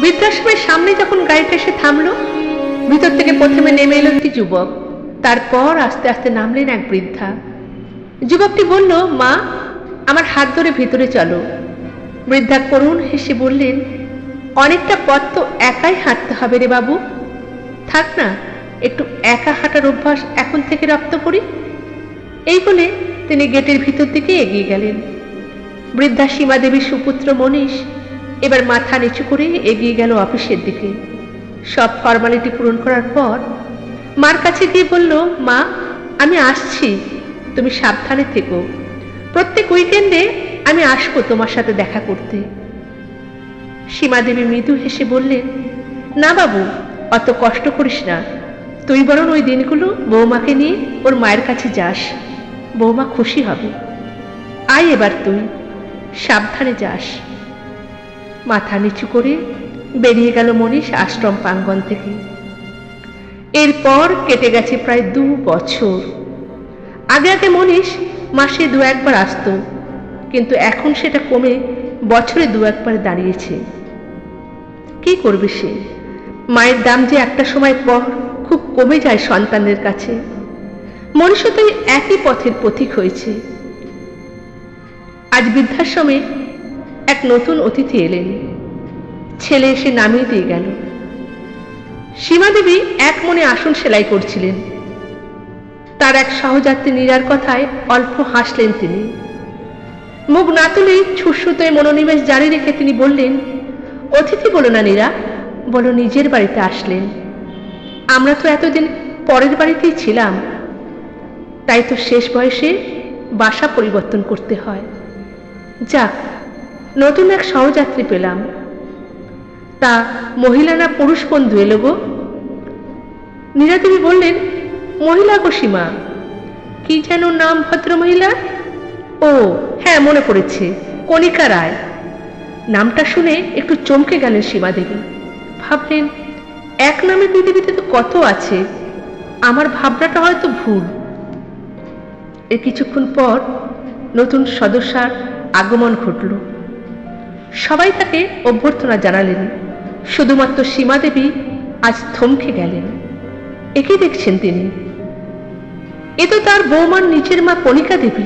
বৃদ্ধাশ্রমের সামনে যখন গাড়িটা এসে থামলো, ভিতর থেকে প্রথমে নেমে এলো একটি যুবক। তারপর আস্তে আস্তে নামলেন এক বৃদ্ধা। যুবকটি বলল, মা, আমার হাত ধরে ভিতরে চলো। বৃদ্ধা করুণ হেসে বললেন, অনেকটা পথ তো একাই হাঁটতে হবে রে বাবু। থাক না, একটু একা হাঁটার অভ্যাস এখন থেকে রপ্ত করি। এই বলে তিনি গেটের ভিতর দিকে এগিয়ে গেলেন। বৃদ্ধা সীমা দেবীর সুপুত্র মনীষ এবার মাথা নিচু করে এগিয়ে গেল অফিসের দিকে। সব ফর্মালিটি পূরণ করার পর মার কাছে গিয়ে বলল, মা, আমি আসছি। তুমি সাবধানে থেকো। প্রত্যেক উইকেন্ডে আমি আসব তোমার সাথে দেখা করতে। সীমা দেবী মৃদু হেসে বললেন, না বাবু, অত কষ্ট করিস না। তুই বরং ওই দিনগুলো বৌমাকে নিয়ে ওর মায়ের কাছে যাস। বৌমা খুশি হবে। আয় এবার তুই। সাবধানে যাস। মাথা নিচু করে বেরিয়ে গেল মনীষ আশ্রম প্রাঙ্গণ থেকে। এরপর কেটে গেছে প্রায় দু বছর। আগে আগে মনীষ মাসে দু একবার আসতো, কিন্তু এখন সেটা কমে বছরে দু একবার দাঁড়িয়েছে। কি করবে সে? মায়ের দাম যে একটা সময় পর খুব কমে যায় সন্তানের কাছে। মনীষও তাই একই পথের পথিক হয়েছে। আজ বৃদ্ধাশ্রমে এক নতুন অতিথি এলেন। ছেলে এসে নামিয়ে দিয়ে গেল। সীমা দেবী এক মনে আসন সেলাই করছিলেন। তার এক সহযাত্রী নীরার কথায় অল্প হাসলেন তিনি। মুখ না তুলেই ছুসুতোয় মনোনিবেশ জারি রেখে তিনি বললেন, অতিথি বলো না নীরা, বলো নিজের বাড়িতে আসলেন। আমরা তো এতদিন পরের বাড়িতেই ছিলাম। তাই তো শেষ বয়সে বাসা পরিবর্তন করতে হয়। যাক নতুন এক সহযাত্রী পেলাম। তা মহিলা না পুরুষ বন্ধু এলো গো। নীরাদেবী বললেন, মহিলা গো সীমা, কি যেন নাম ভদ্র মহিলা ও হ্যাঁ মনে পড়েছে, কণিকা রায়। নামটা শুনে একটু চমকে গেলেন সীমা দেবী ভাবলেন, এক নামে পৃথিবীতে তো কত আছে, আমার ভাবনাটা হয়তো ভুল। এর কিছুক্ষণ পর নতুন সদস্যার আগমন ঘটল। সবাই তাকে অভ্যর্থনা জানালেন। শুধুমাত্র সীমা দেবী আজ থমকে গেলেন। একে দেখছেন তিনি। এ তো তার বৌমার নিজের মা কণিকা দেবী।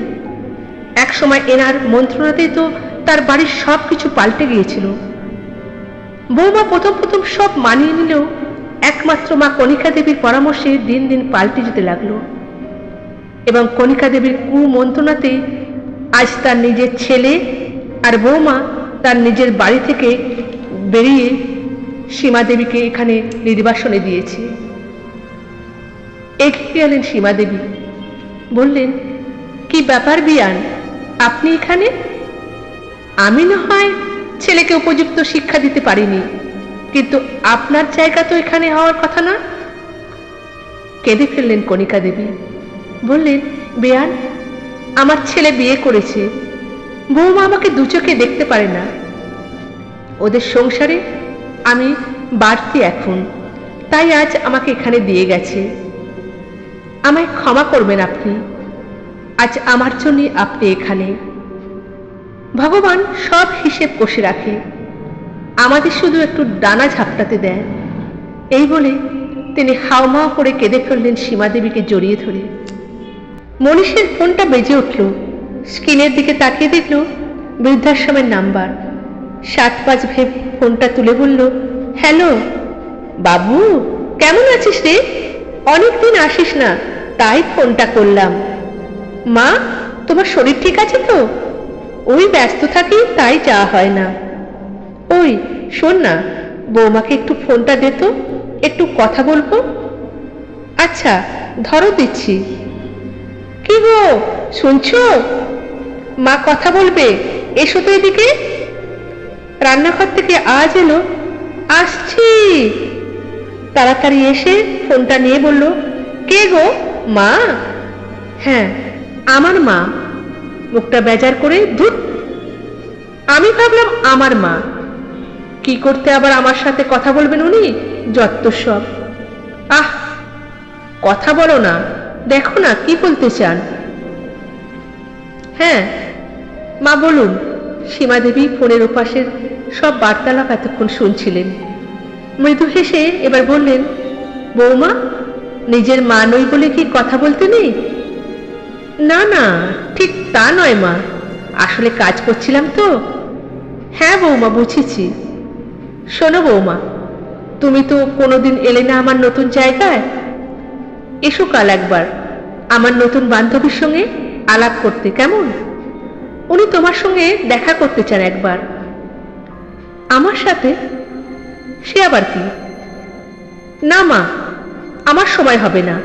একসময় এনার মন্ত্রণাতেই তো তার বাড়ির সব কিছু পাল্টে গিয়েছিল। বৌমা প্রথম প্রথম সব মানিয়ে নিলেও একমাত্র মা কণিকা দেবীর পরামর্শে দিন দিন পাল্টে যেতে লাগল। এবং কণিকা দেবীর কুমন্ত্রণাতে আজ তার নিজের ছেলে আর বৌমা তার নিজের বাড়ি থেকে বেরিয়ে সীমা দেবীকে এখানে নির্বাসনে দিয়েছে। এগিয়ে গেলেন সীমা দেবী। বললেন, কি ব্যাপার বিয়ান? আপনি এখানে? আমি না হয় ছেলেকে উপযুক্ত শিক্ষা দিতে পারিনি, কিন্তু আপনার জায়গা তো এখানে হওয়ার কথা না? কেঁদে ফেললেন কণিকা দেবী। বললেন, বেয়ান, আমার ছেলে বিয়ে করেছে। বৌমা আমাকে দু চোখে দেখতে পারে না। ওদের সংসারে আমি বাড়তি এখন, তাই আজ আমাকে এখানে দিয়ে গেছে। আমায় ক্ষমা করবেন আপনি, আজ আমার জন্যই আপনি এখানে। ভগবান সব হিসেব কষে রাখে, আমাদের শুধু একটু ডানা ঝাপটাতে দেয় এই বলে তিনি হাওমাও করে কেঁদে ফেললেন সীমাদেবীকে জড়িয়ে ধরে। মনীষের ফোনটা বেজে উঠল। স্ক্রিনের দিকে তাকিয়ে দেখল বৃদ্ধাশ্রমের নাম্বার। সাত পাঁচ ভেব ফোনটা তুলে বলল, হ্যালো, বাবু, কেমন আছিস রে? অনেকদিন আসিস না, তাই ফোনটা করলাম। মা, তোমার শরীর ঠিক আছে তো? ওই ব্যস্ত থাকি, তাই যাওয়া হয় না। ওই, শোন না, বৌমাকে একটু ফোনটা দে তো, একটু কথা বলব? আচ্ছা ধরো দিচ্ছি। কি গো, শুনছো? মা কথা বলবে? এসো তো এদিকে। রান্নাঘর থেকে আজ এলো। আসছি। তাড়াতাড়ি এসে ফোনটা নিয়ে বলল, কে গো? মা? হ্যাঁ আমার মা। মুখটা বেজার করে ধুত। আমি ভাবলাম আমার মা। কি করতে আবার আমার সাথে কথা বলবেন উনি? যত্ত সব। আহ, কথা বলো না। দেখো না, কি বলতে চান? হ্যাঁ মা বলুন সীমা দেবী ফোনের ওপাশের সব বার্তালাপ এতক্ষণ শুনছিলেন। মৃদু হেসে এবার বললেন, বৌমা, নিজের মা নই বলে কি কথা বলতে নেই? না না, ঠিক তা নয় মা, আসলে কাজ করছিলাম তো। হ্যাঁ বৌমা, বুঝেছি। শোনো বৌমা, তুমি তো কোনোদিন এলে না আমার নতুন জায়গায়? এসো কাল একবার, আমার নতুন বান্ধবীর সঙ্গে আলাপ করতে, কেমন? উনি তোমার সঙ্গে দেখা করতে চান একবার। আমার সাথে? সে আবার কি? না মা, আমার সময় হবে না।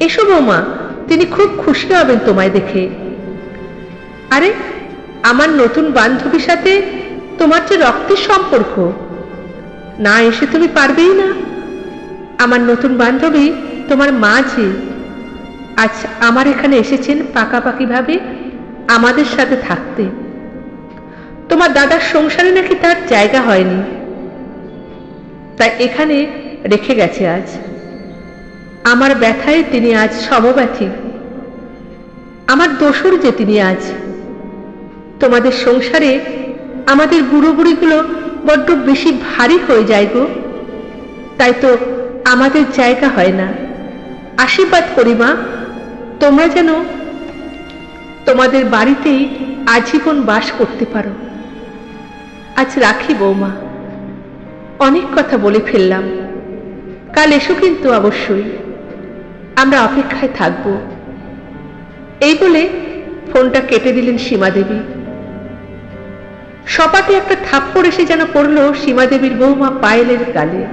এসো বৌমা, তিনি খুব খুশি হবেন তোমায় দেখে। আরে, আমার নতুন বান্ধবীর সাথে তোমার যে রক্তের সম্পর্ক, না এসে তুমি পারবেই না। আমার নতুন বান্ধবী তোমার মা যে, আজ আমার এখানে এসেছেন পাকাপাকিভাবে। আমাদের সাথে থাকতে। তোমার দাদার সংসারে নাকি তার জায়গা হয়নি। তাই এখানে রেখে গেছে আজ। আমার ব্যথায় তিনি আজ সমব্যথী। আমার দোসর যে তিনি আজ। তোমাদের সংসারে আমাদের বুড়ো বুড়িগুলো বড্ড বেশি ভারী হয়ে যায় গো। তাই তো আমাদের জায়গা হয় না। আশীর্বাদ করি মা, তোমরা যেন তোমাদের বাড়িতেই আজীবন বাস করতে পারো। আজ রাখি বৌমা। অনেক কথা বলে ফেললাম। কাল এসো কিন্তু অবশ্যই। আমরা অপেক্ষায় থাকব। এই বলে ফোনটা কেটে দিলেন সীমা দেবী সপাটে একটা থাপ্পড় এসে যেন পড়ল সীমা দেবীর বৌমা পায়েলের গালে।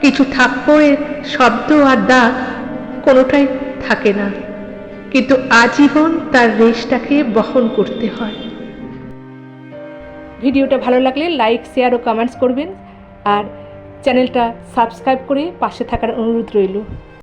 কিছু থাপ্পড়ের শব্দ আর দাগ কোনোটাই থাকে না। কিন্তু আজীবন তার রেশটাকে বহন করতে হয়। ভিডিওটা ভালো লাগলে লাইক, শেয়ার ও কমেন্টস করবেন। আর চ্যানেলটা সাবস্ক্রাইব করে পাশে থাকার অনুরোধ রইল।